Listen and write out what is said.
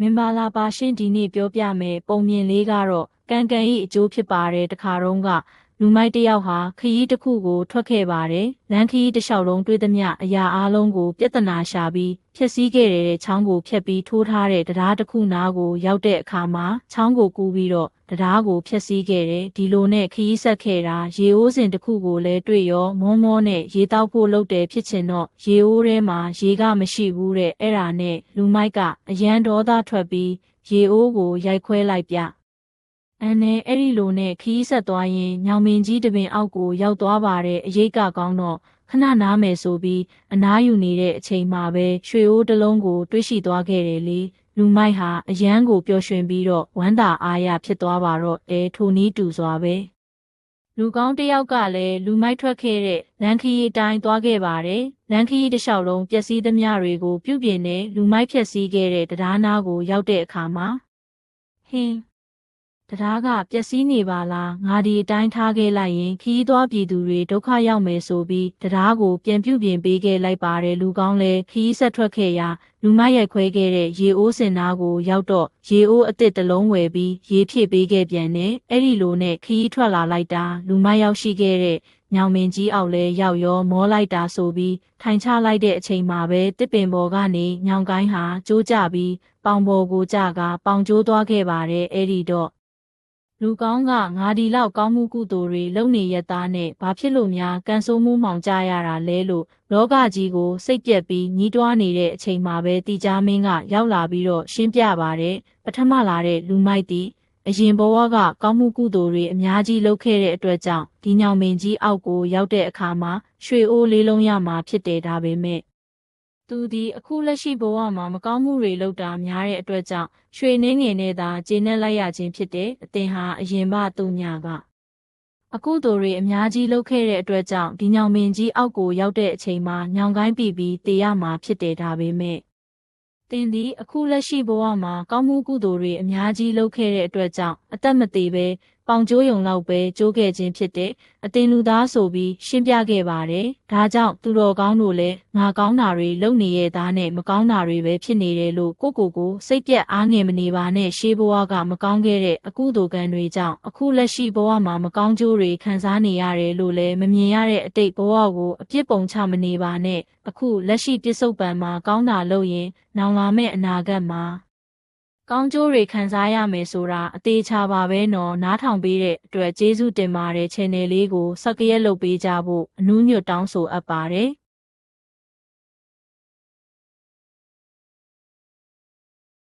မင်္ဂလာပါရှင်ဒီနေ့ပြောပြမယ်ပုံမြင်လေးကတော့ကံကံဤအကျိုးဖြစ်ပါတယ်တခါတော့ကလူမိုက်တစ်ယောက်ဟာခရီးတစ်ခုကိုထွက်ခဲ့ပါတယ်လမ်းခရီးတစ်လျှောက်လုံးတွေ့သမျှအရာအလုံးကိုပြဿနာရှာပြီးဖျက်ဆီးခဲ့တဲ့ချောင်းကိုဖျက်ပြီးထိုးထားတဲ့တရားတစ်ခုနားကိုရောက်တဲ့အခါမှာချောင်းကိုကူးပြီးတော့ တရားကိုဖျက်ဆီးခဲ့တယ်ဒီလိုနဲ့ခရီးဆက်ခဲ့တာရေအိုးစင်တစ်ခုကိုလည်းတွေ့ရောမောမောနဲ့ရေတောက်ဖို့လုပ်တယ်ဖြစ်ချင်တော့ရေအိုးထဲမှာရေကမရှိဘူးတဲ့အဲ့ဒါနဲ့လူမိုက်ကအရန်ဒေါသထွက်ပြီးရေအိုးကိုရိုက်ခွဲလိုက်ပြအန်နဲ့အဲ့ဒီလိုနဲ့ခီးဆက်သွားရင်ညောင်မင်းကြီးတပင်အောက်ကိုရောက်သွားပါတယ်အရေးကကောင်းတော့ခဏနားမယ်ဆိုပြီးအနားယူနေတဲ့အချိန်မှာပဲရွှေအိုးတစ်လုံးကိုတွေးရှိသွားခဲ့တယ်လေ လူမိုက်ဟာအရန်ကိုပျော်ရွှင်ပြီးတော့ဝမ်းသာအားရဖြစ်သွားပါတော့အဲထိုနည်းတူစွာပဲလူကောင်းတစ်ယောက်ကလည်းလူမိုက်ထွက်ခဲ့တဲ့လန်ခီအတိုင်းသွားခဲ့ပါတယ်လန်ခီတစ်လျှောက်လုံးပျက်စီးသမျှတွေကိုပြုပြင်နေလူမိုက်ဖြက်စီးခဲ့တဲ့တရားနာကိုရောက်တဲ့အခါမှာဟင်း တရားကပျက်စီးနေပါလားငါဒီအတိုင်းထားခဲ့လိုက်ရင်ခီးသွားပြည်သူတွေဒုက္ခရောက်မယ်ဆိုပြီးတရားကိုပြန်ပြုပြင်ပေးခဲ့လိုက်ပါတယ်လူကောင်းလဲခီးဆက်ထွက်ခဲ့ရာလူမရိုက်ခွဲခဲ့တဲ့ရေအိုးစင်နာကိုရောက်တော့ရေအိုးအစ်စ်တစ်လုံးဝယ်ပြီးရေဖြည့်ပေးခဲ့ပြန်တယ်အဲ့ဒီလိုနဲ့ခီးထွက်လာလိုက်တာလူမရောက်ရှိခဲ့တဲ့ညောင်မင်းကြီးအောက်လဲရောက်ရောမောလိုက်တာဆိုပြီးထိုင်ချလိုက်တဲ့အချိန်မှာပဲတစ်ပင်ပေါ်ကနေညောင်ကိုင်းဟာကျိုးကြပြီးပေါင်ပေါ်ကိုကြကပေါင်ကျိုးသွားခဲ့ပါတယ်အဲ့ဒီတော့ လူကောင်းကငါဒီလောက်ကောင်းမှုကုသိုလ်တွေလုပ်နေရသားနဲ့ဘာဖြစ်လို့များကန်ဆိုးမှုမှောင်ကြရတာလဲလို့လောကကြီးကိုစိတ်ပြက်ပြီးညီးတွားနေတဲ့အချိန်မှာပဲတီချာမင်းကရောက်လာပြီးတော့ရှင်းပြပါတယ်ပထမလာတဲ့လူမိုက်တီအရင်ဘဝကကောင်းမှုကုသိုလ်တွေအများကြီးလုပ်ခဲ့တဲ့အတွက်ကြောင့်ဒီညောင်မင်းကြီးအောက်ကိုရောက်တဲ့အခါမှာရွှေအိုးလေးလုံးရမှာဖြစ်တယ်ဒါပေမဲ့ သူဒီအခုလက်ရှိဘဝမှာမကောင်းမှုတွေလုပ်တာများတဲ့အတွက်ကြောင့်ရွှေနှင်းငယ်နဲ့သာကျေနပ်လိုက်ရခြင်းဖြစ်တယ်အတင်ဟာအရင်ဘသူညာကအခုတို့တွေအများကြီးလုပ်ခဲ့တဲ့အတွက်ကြောင့်ဒီညောင်မင်းကြီးအောက်ကိုရောက်တဲ့အချိန်မှာညောင်ကိုင်းပြီးပြီးတေရမှာဖြစ်တယ်ဒါပေမဲ့တင်ဒီအခုလက်ရှိဘဝမှာကောင်းမှုကုသိုလ်တွေအများကြီးလုပ်ခဲ့တဲ့အတွက်ကြောင့်အသက်မသေးပဲ ပေါင်ကျိုးယုံလောက်ပဲကျိုးခဲ့ခြင်းဖြစ်တဲ့အတင်လူသားဆိုပြီးရှင်းပြခဲ့ပါတယ်။ဒါကြောင့်သူတော်ကောင်းတို့လည်းငါကောင်းတာတွေလုပ်နေရဲ့သားနဲ့မကောင်းတာတွေပဲဖြစ်နေတယ်လို့ကိုကိုကိုစိတ်ပြက်အားငယ်မနေပါနဲ့ရှေးဘဝကမကောင်းခဲ့တဲ့အကုသိုလ်ကံတွေကြောင့်အခုလက်ရှိဘဝမှာမကောင်းကျိုးတွေခံစားနေရတယ်လို့လည်းမမြင်ရတဲ့အတိတ်ဘဝကိုအပြစ်ပုံချမနေပါနဲ့အခုလက်ရှိပြစ္ဆုတ်ပံမှာကောင်းတာလုပ်ရင် နောင်လာမယ့်အနာဂတ်မှာ ကောင်းကျိုးတွေခံစားရမယ်ဆိုတာအသေးချာပါပဲနော်နားထောင်ပေးတဲ့အတွက်ကျေးဇူးတင်ပါတယ် channel လေးကို subscribe လုပ်ပေးကြဖို့အနူးညွတ်တောင်းဆိုအပ်ပါတယ်